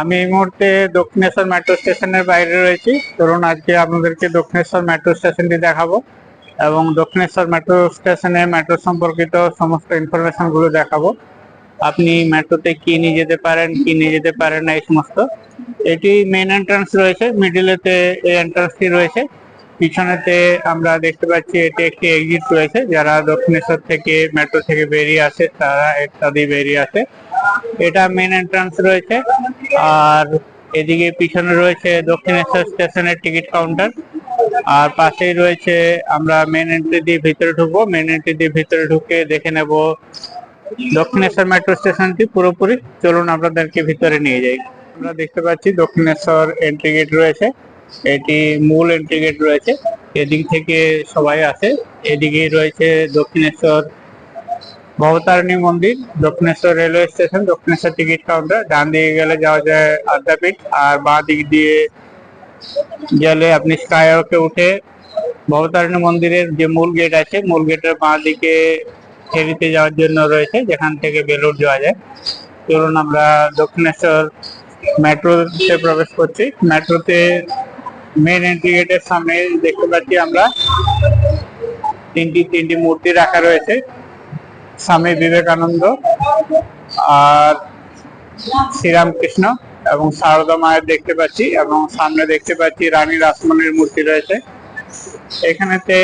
আমি এই মুহূর্তে দক্ষিণেশ্বর মেট্রো স্টেশনের বাইরে রয়েছি। ধরুন আজকে আপনাদেরকে দক্ষিণেশ্বর মেট্রো স্টেশনটি দেখাবো এবং দক্ষিণেশ্বর মেট্রো স্টেশনে মেট্রো সম্পর্কিত সমস্ত ইনফরমেশনগুলো দেখাবো। আপনি মেট্রোতে কি নিয়ে যেতে পারেন, কি নিয়ে যেতে পারেন না, এই সমস্ত। এটি মেন এন্ট্রান্স রয়েছে মিডিলেতে এই এন্ট্রান্সটি রয়েছে। পিছনেতে আমরা দেখতে পাচ্ছি এটি একটি এক্সিট রয়েছে। যারা দক্ষিণেশ্বর থেকে মেট্রো থেকে বেরিয়ে আসে, তারা দিয়ে বেরিয়ে আসে। এটা মেন এন্ট্রান্স রয়েছে। আর এদিকে পিছনে রয়েছে দক্ষিণেশ্বর স্টেশনের টিকিট কাউন্টার আর পাশেই রয়েছে আমরা মেন এন্ট্রি দিয়ে ভিতরে ঢুকবো। মেন এন্ট্রি দিয়ে ভিতরে ঢুকে দেখে নেব দক্ষিণেশ্বর মেট্রো স্টেশনটি পুরোপুরি। চলুন আপনাদেরকে ভিতরে নিয়ে যাই। আমরা দেখতে পাচ্ছি দক্ষিণেশ্বর এন্ট্রি গেট রয়েছে। এটি মূল এন্ট্রি গেট রয়েছে। এদিক থেকে সবাই আসে। এদিকে রয়েছে দক্ষিণেশ্বর ভবতারিণী মন্দির, Dakshineswar railway station Dakshineswar ticket counter ডান দিকে গেলে যাওয়া যায় আদ্যাপীঠ, আর বাঁ দিক দিয়ে গেলে আপনি স্কাইওয়াকে উঠে ভবতারিণী মন্দিরের যে মূল গেট আছে, মূল গেটের বাঁ দিকে ফেরিতে যাওয়ার জন্য রয়েছে, যেখান থেকে বেলুর যাওয়া যায়। চলুন আমরা দক্ষিণেশ্বর মেট্রোতে প্রবেশ করছি। মেট্রোতে মেন এন্ট্রি গেটের সামনে দেখতে পাচ্ছি আমরা তিনটি তিনটি মূর্তি রাখা রয়েছে। স্বামী বিবেকানন্দ আর শ্রীরামকৃষ্ণ এবং সারদা মায়ের দেখতে পাচ্ছি এবং সামনে দেখতে পাচ্ছি রানী রাসমণির মূর্তি রয়েছে। এখানেতে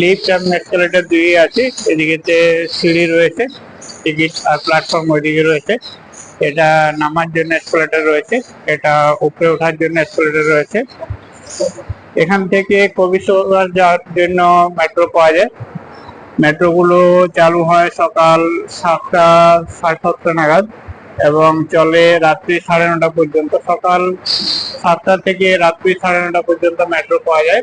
লিফট এবং এসকেলেটর দুই আছে, এদিকেতে সিঁড়ি রয়েছে, টিকিট আর প্ল্যাটফর্ম ওইদিকে রয়েছে। এটা নামার জন্য এসকেলেটর রয়েছে, এটা উপরে ওঠার জন্য এসকেলেটর রয়েছে। এখান থেকে কবি যাওয়ার জন্য মেট্রো পাওয়া যায়। মেট্রো গুলো চালু হয় সকাল সাতটা, সাড়ে সাতটা নাগাদ এবং চলে রাত্রি সাড়ে নটা পর্যন্ত। সকাল সাতটা থেকে রাত্রি সাড়ে নটা পর্যন্ত মেট্রো পাওয়া যায়।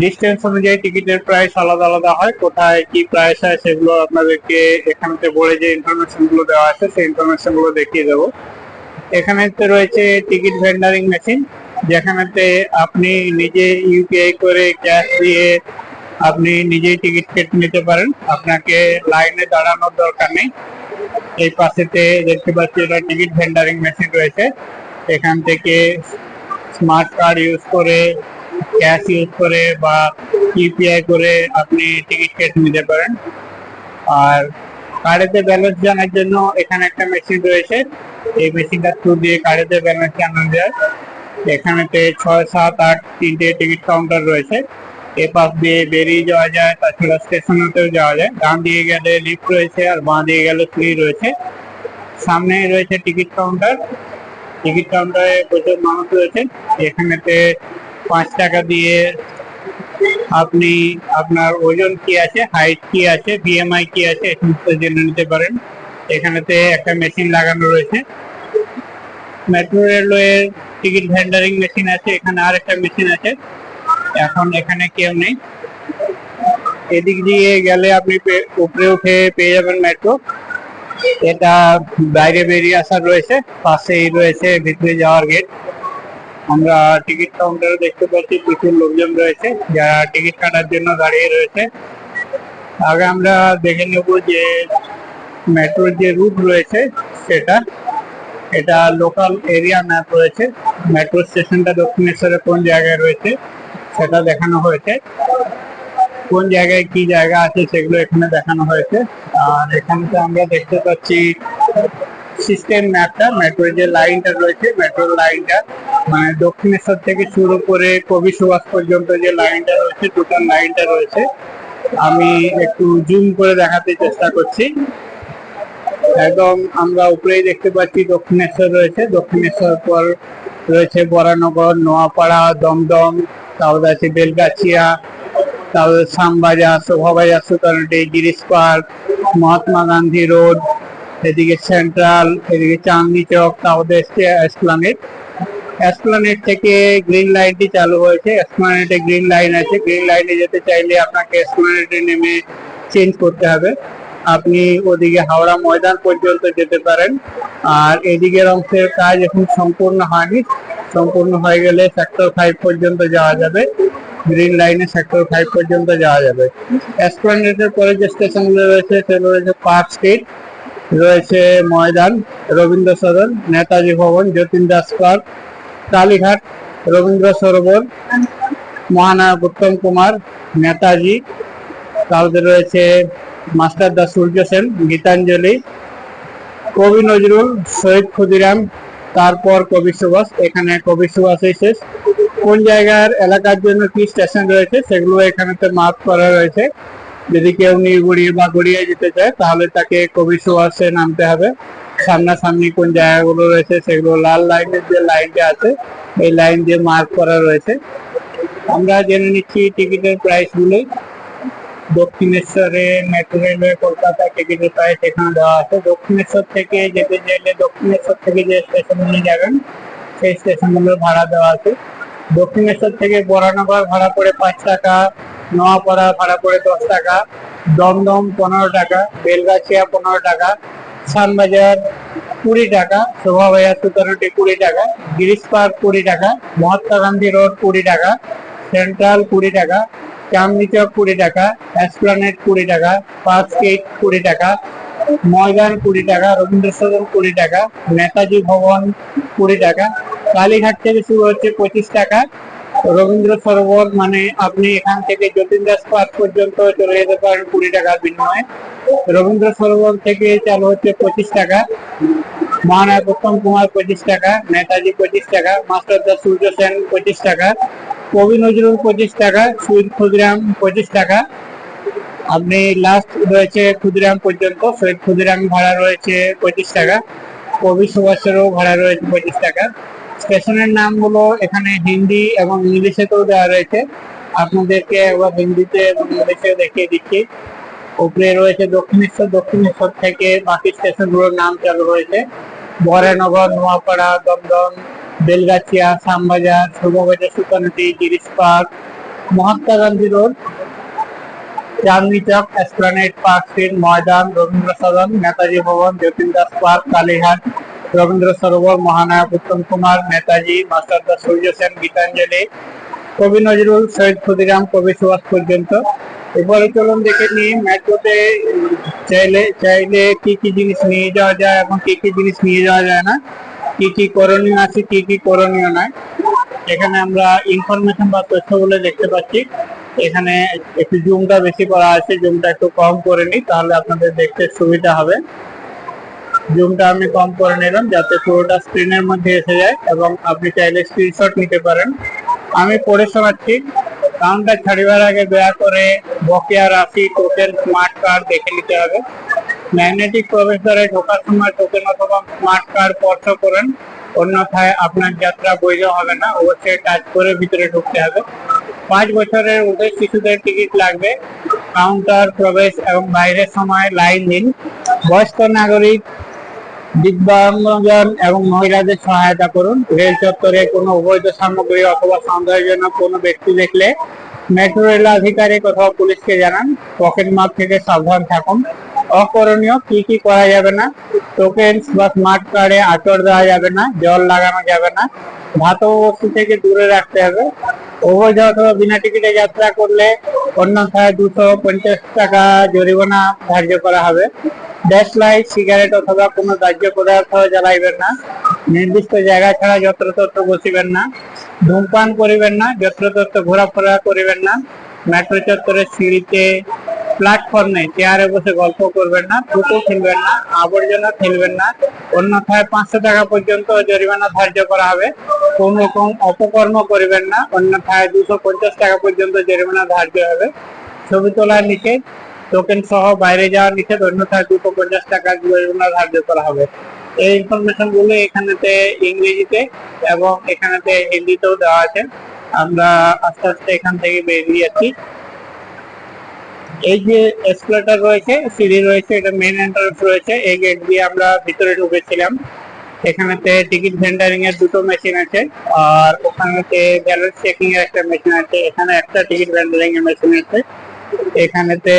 ডিস্টেন্স অনুযায়ী টিকিটের প্রাইস আলাদা আলাদা হয়। কোথায় কি প্রাইস হয় সেগুলো আপনাদেরকে এখানেতে বলে যে ইনফরমেশনগুলো দেওয়া আছে, সেই ইনফরমেশনগুলো দেখিয়ে দেবো। এখানেতে রয়েছে টিকিট ভেন্ডারিং মেশিন যেখানেতে আপনি নিজে ইউপিআই করে ক্যাশ দিয়ে আপনি নিজেই টিকিট কেটে নিতে পারেন। আপনাকে লাইনে দাঁড়ানোর দরকার নেই। এই পাশেতে দেখতে পাচ্ছি এটা টিকিট ভেন্ডারিং মেশিন রয়েছে। এখান থেকে স্মার্ট কার্ড ইউজ করে ক্যাশ ইউজ করে বা ইউপিআই করে আপনি টিকিট কেটে নিতে পারেন। আর কার্ডেতে ব্যালেন্স জানার জন্য এখানে একটা মেশিন রয়েছে। এই মেশিনটা থ্রু দিয়ে কার্ডেতে ব্যালেন্স জানানো যায়। এখানেতে ছয়, সাত, আট, তিনটে টিকিট কাউন্টার রয়েছে। এ দিয়ে বেরিয়ে যাওয়া যায়, তাছাড়া স্টেশনেতেও যাওয়া যায়। ডান দিয়ে গেলে লিফট রয়েছে আর বাঁ দিয়ে গেলে সিঁড়ি রয়েছে। সামনে রয়েছে টিকিট কাউন্টার টিকিট কাউন্টারে প্রচুর মানুষ রয়েছে। এখানেতে পাঁচ টাকা দিয়ে আপনি আপনার ওজন কি আছে হাইট কি আছে বিএমআই কি আছে সমস্ত জেনে নিতে পারেন। এখানেতে একটা মেশিন লাগানো রয়েছে। Metro railway ticket vending machine আছে, এখানে আর একটা মেশিন আছে। এখন এখানে কেউ নেই। এদিক দিয়ে গেলে আপনি উপরে উঠে পেয়ে যাবেন মেট্রো এটা বাইরে বেরিয়ে আসার রয়েছে, পাশেই রয়েছে ভিতরে যাওয়ার গেট আমরা টিকিট কাউন্টারে দেখতে পাচ্ছি প্রচুর লোকজন রয়েছে, যারা টিকিট কাটার জন্য দাঁড়িয়ে রয়েছে। আগে আমরা দেখে নেব যে মেট্রোর যে রুট রয়েছে সেটা, এটা লোকাল এরিয়া ম্যাপ রয়েছে। মেট্রো স্টেশনটা দক্ষিণেশ্বরে কোন জায়গায় রয়েছে? সেটা দেখানো হয়েছে। কোন জায়গায় কি জায়গা আছে সেগুলো এখানে দেখানো হয়েছে। আর এখানে তো আমরা দেখতে পাচ্ছি সিস্টেম ম্যাপটা মেট্রোর যে লাইনটা রয়েছে মেট্রোর লাইনটা মানে দক্ষিণেশ্বর থেকে শুরু করে কবি সুভাষ পর্যন্ত যে লাইনটা রয়েছে টোটাল লাইনটা রয়েছে। আমি একটু জুম করে দেখাতে চেষ্টা করছি। একদম আমরা উপরেই দেখতে পাচ্ছি দক্ষিণেশ্বর রয়েছে। দক্ষিণেশ্বর পর রয়েছে বরানগর, নোয়াপাড়া, দমদম তারপরে আছে বেলগাছিয়া, তারপরে শ্যামবাজার, শোভাবাজার, সুতারটি, গিরিশ পার্ক, মহাত্মা গান্ধী রোড, এদিকে সেন্ট্রাল, এদিকে চাঁদনি চক, তারপরে এসপ্লানেট। এসপ্লানেট থেকে গ্রিন লাইনটি চালু হয়েছে। এসপ্লানেটে গ্রিন লাইন আছে। গ্রিন লাইনে যেতে চাইলে আপনাকে এসপ্লানেটে নেমে চেঞ্জ করতে হবে। আপনি ওদিকে হাওড়া ময়দান পর্যন্ত যেতে পারেন। আর এদিকের অংশের কাজ এখন সম্পূর্ণ হয়নি। সম্পূর্ণ হয়ে গেলে সেক্টর ফাইভ পর্যন্ত যাওয়া যাবে। গ্রিন লাইনে সেক্টর ফাইভ পর্যন্ত যাওয়া যাবে। এসপ্লানেটের পরে যে স্টেশনগুলো রয়েছে, সেগুলো রয়েছে পার্ক স্ট্রিট রয়েছে ময়দান রবীন্দ্র সদন নেতাজি ভবন, যতীন দাস পার্ক কালীঘাট রবীন্দ্র সরোবর, মহানায়ক উত্তম কুমার, নেতাজি তারপরে রয়েছে মাস্টার দা সূর্য সেন, গীতাঞ্জলি, কবি নজরুল, শহীদ ক্ষুদিরাম, তারপর কবি সুভাষ। এখানে কবি সুভাষই শেষ। কোন জায়গার এলাকার জন্য কি স্টেশন রয়েছে সেগুলো এখানেতে মার্ক করা রয়েছে। যদি কেউ নির্গুড়িয়ে বা গড়িয়ে যেতে চায়, তাহলে তাকে কবি সুভাষে নামতে হবে। সামনাসামনি কোন জায়গাগুলো রয়েছে সেগুলো লাল লাইনের যে লাইনটা আছে, এই লাইন দিয়ে মার্ক করা রয়েছে। আমরা জেনে নিচ্ছি টিকিটের প্রাইসগুলো দক্ষিণেশ্বরে মেট্রো রেলওয়ে কলকাতা টিকিটের প্রাইস এখানে দেওয়া আছে দক্ষিণেশ্বর থেকে যেতে চাইলে দক্ষিণেশ্বর থেকে যে স্টেশনগুলো যাবেন, সেই স্টেশনগুলোর ভাড়া দেওয়া আছে। দক্ষিণেশ্বর থেকে বরানগর ভাড়া পড়ে পাঁচ টাকা, নোয়াপাড়া ভাড়া পড়ে দশ টাকা, দমদম পনেরো টাকা, বেলগাছিয়া পনেরো টাকা শানবাজার কুড়ি টাকা, শোভাবাজার সুতারুটি কুড়ি টাকা, গিরিশ পার্ক কুড়ি টাকা, মহাত্মা গান্ধী রোড কুড়ি টাকা, সেন্ট্রাল কুড়ি টাকা চাঁদনি চক কুড়ি টাকা এসপ্লানেট কুড়ি টাকা স্ট্রিট কুড়ি টাকা, ময়দান কুড়ি টাকা রবীন্দ্র সদন কুড়ি টাকা, নেতাজি ভবন কুড়ি টাকা। কালীঘাট থেকে শুরু হচ্ছে পঁচিশ টাকা। রবীন্দ্র সরোবর মানে আপনি এখান থেকে যতীন পার্ক পর্যন্ত চলে যেতে পারেন কুড়ি টাকার বিনিময়ে। রবীন্দ্র সরোবর থেকে চালু হচ্ছে পঁচিশ টাকা। মহানায়ক উত্তম কুমার পঁচিশ টাকা, নেতাজি পঁচিশ টাকা মাস্টার দা সূর্য সেন পঁচিশ টাকা। কবি নজরুল পঁচিশ টাকা শহীদ ক্ষুদিরাম পঁচিশ টাকা। আপনি লাস্ট রয়েছে ক্ষুদিরাম পর্যন্ত শহীদ ক্ষুদিরাম ভাড়া রয়েছে পঁচিশ টাকা। কবি সুভাষেরও ভাড়া রয়েছে পঁচিশ টাকা। স্টেশনের নামগুলো এখানে হিন্দি এবং ইংলিশেতেও দেওয়া রয়েছে। আপনাদেরকে একবার হিন্দিতে এবং ইংলিশে দেখিয়ে দিচ্ছি। উপরে রয়েছে দক্ষিণেশ্বর দক্ষিণেশ্বর থেকে বাকি স্টেশনগুলোর নাম চালু রয়েছে। Baranagar, Noapara, Dum Dum Belgachia, Shyambazar Sovabazar Sutanuti Girish park, Mahatma Gandhi road, Chandni Chowk Esplanade park street, Maidan Rabindra Sadan Netaji Bhavan Jatin Das park Kalighat Rabindra Sarobar, Mahanayak Uttam Kumar, Netaji, master da Surya Sen, Gitanjali, Kavi Nazrul, Shahid Khudiram, কবি সুভাষ পর্যন্ত। এবারে চলুন দেখে নিই মেট্রোতে চাইলে চাইলে কি কি জিনিস নিয়ে যাওয়া যায় এবং কি কি জিনিস নিয়ে যাওয়া যায় না। কি কি করণীয় আছে, কি কি করণীয় নয় এখানে আমরা ইনফরমেশন বা তথ্যগুলো দেখতে পাচ্ছি। এখানে একটু জুমটা বেশি করা আছে জুমটা একটু কম করে নিই, তাহলে আপনাদের দেখতে সুবিধা হবে। জুমটা আমি কম করে নিলাম, যাতে পুরোটা স্ক্রিনের মধ্যে এসে যায়, এবং আপনি চাইলে স্ক্রিনশট নিতে পারেন। আমি পড়ে শোনাচ্ছি। কাউন্টার ছাড়িবার আগে দয়া করে বকেয়া রাশি টোকেন স্মার্ট কার্ড দেখে নিতে হবে। ম্যাগনেটিক প্রবেশদ্বারে ঢোকার সময় টোকেন অথবা স্মার্ট কার্ড স্পর্শ করেন। অন্যথায় আপনার যাত্রা বৈধ হবে না। অবশ্যই টাচ করে ভিতরে ঢুকতে হবে। পাঁচ বছরের ঊর্ধ্বে শিশুদের টিকিট লাগবে। কাউন্টার, প্রবেশ এবং বাইরের সময় লাইন দিন। বয়স্ক নাগরিক, দিব্যাঙ্গজন এবং মহিলাদের সহায়তা করুন। রেল চত্বরে কোনো অবৈধ সামগ্রী অথবা সন্দেহজনক কোনো ব্যক্তি দেখলে মেট্রো রেল আধিকারিক অথবা পুলিশকে জানান। পকেট মাপ থেকে সাবধান থাকুন। অকরণীয় কি কি করা যাবে না? টোকেন বা স্মার্ট কার্ডে আচর দেওয়া যাবে না, জল লাগানো যাবে না। ধাতব বস্তু থেকে দূরে রাখতে হবে। অবৈধ অথবা বিনা টিকিটে যাত্রা করলে অন্যথায় দুশো পঞ্চাশ টাকা জরিমানা ধার্য করা হবে। ড্যাশ লাইট সিগারেট অথবা কোনো দাহ্য পদার্থ জ্বালাইবেন না। নির্দিষ্ট জায়গা ছাড়া যত্রতত্র বসিবেন না। ধূমপান করিবেন না, যত্রতত্র ঘোরাফেরা করিবেন না। মেট্রো চত্বরের সিঁড়িতে প্ল্যাটফর্মে চেয়ারে বসে গল্প করবেন না থুতু ফেলবেন না, আবর্জনা ফেলবেন না। অন্যথায় পাঁচশো টাকা পর্যন্ত জরিমানা ধার্য করা হবে। কোন রকম অপকর্ম করিবেন না, অন্যথায় দুশো পঞ্চাশ টাকা পর্যন্ত জরিমানা ধার্য হবে। ছবি তোলার নিচে টোকেন সহ বাইরে যাওয়ার নিষেধ, অন্যথায় দুশো পঞ্চাশ টাকা জরিমানা ধার্য করা হবে। এই ইনফরমেশনগুলো এখানেতে ইংরেজিতে এবং এখানেতে হিন্দিতেও দেওয়া আছে। আমরা আস্তে আস্তে এখান থেকে বেরিয়ে যাচ্ছি। এই যে এসকেলেটর রয়েছে, সিঁড়ি রয়েছে, এটা মেন এন্ট্রান্স রয়েছে, এই গেট দিয়ে আমরা ভিতরে ঢুকেছিলাম। এখানেতে টিকিট ভেন্ডারিং এর দুটো মেশিন আছে, আর ওখানেতে ব্যালেন্স চেকিং এর একটা মেশিন আছে, এখানে একটা টিকিট ভেন্ডারিং এর মেশিন আছে, এখানেতে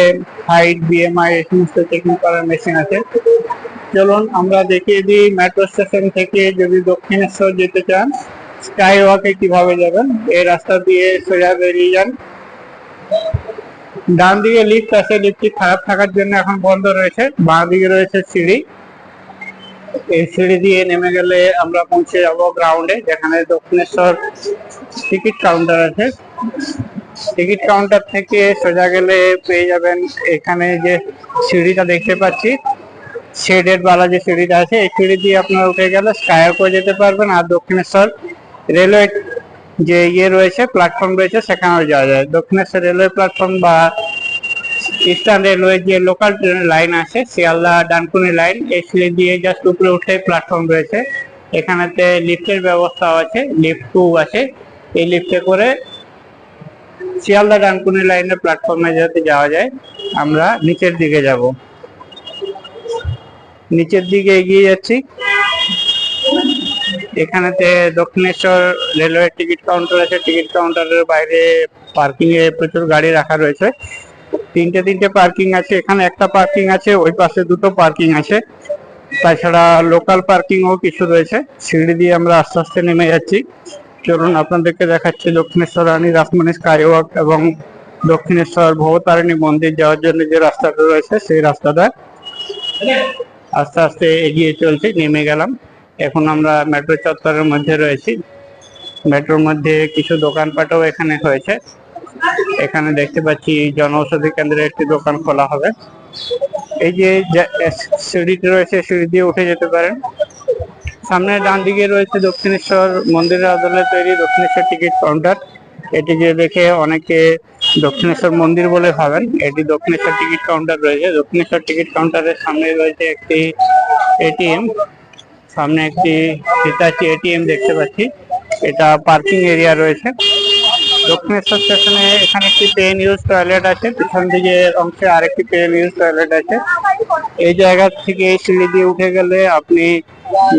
হাইট বিএমআই এই সমস্ত চেকিং করার মেশিন আছে। চলুন, আমরা দেখিয়ে দিই মেট্রো স্টেশন থেকে যদি দক্ষিণেশ্বর যেতে চান স্কাই ওয়াকে কীভাবে যাবেন? এই রাস্তা দিয়ে সোজা বেরিয়ে যান। ডান দিকে লিফট আছে লিফটটি খারাপ থাকার জন্য এখন বন্ধ রয়েছে। বাঁ দিকে রয়েছে সিঁড়ি। এই সিঁড়ি দিয়ে নেমে গেলে আমরা পৌঁছে যাব গ্রাউন্ডে যেখানে দক্ষিণেশ্বর টিকিট কাউন্টার আছে। টিকিট কাউন্টার থেকে সোজা গেলে পেয়ে যাবেন এখানে যে সিঁড়িটা দেখতে পাচ্ছি। শেডেড বালা যে সিঁড়িটা আছে, এই সিঁড়ি দিয়ে আপনারা উঠে গেলে স্কায়ারকো যেতে পারবেন আর দক্ষিণেশ্বর রেলওয়ে যে ইয়ে রয়েছে প্ল্যাটফর্ম রয়েছে, সেখানেও যাওয়া যায়। দক্ষিণেশ্বর রেলওয়ে প্ল্যাটফর্ম বা ইস্টার্ন রেলওয়ে যে লোকাল ট্রেনের লাইন আছে, শিয়ালদা, ডানকুনি লাইন এই দিয়ে জাস্ট উপরে উঠে প্ল্যাটফর্ম রয়েছে। এখানেতে লিফটের ব্যবস্থা আছে লিফট টু আছে। এই লিফটে করে শিয়ালদা, ডানকুনি লাইনের প্ল্যাটফর্মে যাতে যাওয়া যায়, আমরা নিচের দিকে যাব। নিচের দিকে এগিয়ে যাচ্ছি। এখানেতে দক্ষিণেশ্বর রেলওয়ে টিকিট কাউন্টার আছে। টিকিট কাউন্টারের বাইরে পার্কিং এ প্রচুর গাড়ি রাখা রয়েছে। তিনটে তিনটে পার্কিং আছে। এখানে একটা পার্কিং আছে, ওই পাশে দুটো পার্কিং আছে। তাছাড়া লোকাল পার্কিং ও কিছু রয়েছে। সিঁড়ি দিয়ে আমরা আস্তে আস্তে নেমে যাচ্ছি। চলুন আপনাদেরকে দেখাচ্ছি দক্ষিণেশ্বর রানী রাসমণি স্কাই ওয়াক এবং দক্ষিণেশ্বর ভবতারিণী মন্দির যাওয়ার জন্য যে রাস্তাটা রয়েছে, সেই রাস্তাটা আস্তে আস্তে এগিয়ে চলছি, নেমে গেলাম। এখন আমরা মেট্রো চত্বরের মধ্যে রয়েছি। মেট্রোর মধ্যে কিছু দোকানপাটও এখানে হয়েছে। এখানে দেখতে পাচ্ছি জনঔষধি কেন্দ্রে একটি দোকান খোলা হবে। এই যে সিঁড়িটি রয়েছে, সিঁড়ি দিয়ে উঠে যেতে পারেন। সামনে ডান দিকে রয়েছে দক্ষিণেশ্বর মন্দিরের আদলে তৈরি দক্ষিণেশ্বর টিকিট কাউন্টার। এটি যে দেখে অনেকে দক্ষিণেশ্বর মন্দির বলে ভাবেন, এটি দক্ষিণেশ্বর টিকিট কাউন্টার রয়েছে। দক্ষিণেশ্বর টিকিট কাউন্টারের সামনে রয়েছে একটি এটিএম সামনে একটি হিতাচি এটিএম দেখতে পাচ্ছি। এটা পার্কিং এরিয়া রয়েছে। দক্ষিণেশ্বর স্টেশনে এখানে একটি পেন ইউজ টয়লেট আছে। পিছন দিকে অংশে আরেকটি পেন ইউজ টয়লেট আছে। এই জায়গা থেকে সিঁড়ি দিয়ে উঠে গেলে আপনি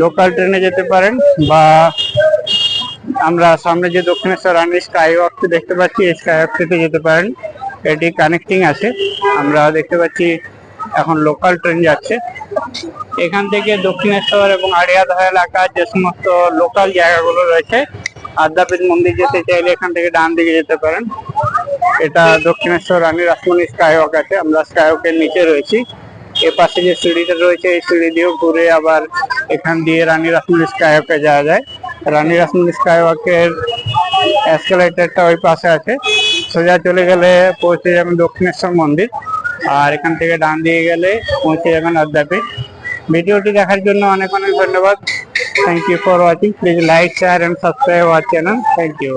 লোকাল ট্রেনে যেতে পারেন বা আমরা সামনে যে দক্ষিণেশ্বর রানী স্কাই দেখতে পাচ্ছি, এই স্কাই যেতে পারেন। এটি কানেক্টিং আছে। আমরা দেখতে পাচ্ছি এখন লোকাল ট্রেন যাচ্ছে। এখান থেকে দক্ষিণেশ্বর এবং আড়িয়াদহ এলাকার যে সমস্ত লোকাল জায়গাগুলো রয়েছে, আদ্যাপীঠ মন্দির যেতে চাইলে এখান থেকে ডান দিকে যেতে পারেন। এটা দক্ষিণেশ্বর রানী রাসমণি স্কাইওয়াক আছে, আমরা স্কাইওয়াকের নিচে রয়েছি। এ পাশে যে সিঁড়িটা রয়েছে, এই সিঁড়ি দিয়েও ঘুরে আবার এখান দিয়ে রানী রাসমণি স্কাইওয়াকে যাওয়া যায়। রানী রাসমণি স্কাইওয়াকের এসকেলেটারটা ওই পাশে আছে। সোজা চলে গেলে পৌঁছে যাবেন দক্ষিণেশ্বর মন্দির। আর এখান থেকে ডান দিয়ে গেলে পৌঁছে যাবেন আদ্যাপীঠ ভিডিওটি দেখার জন্য অনেক অনেক ধন্যবাদ। Thank you for watching please like share and subscribe our channel thank you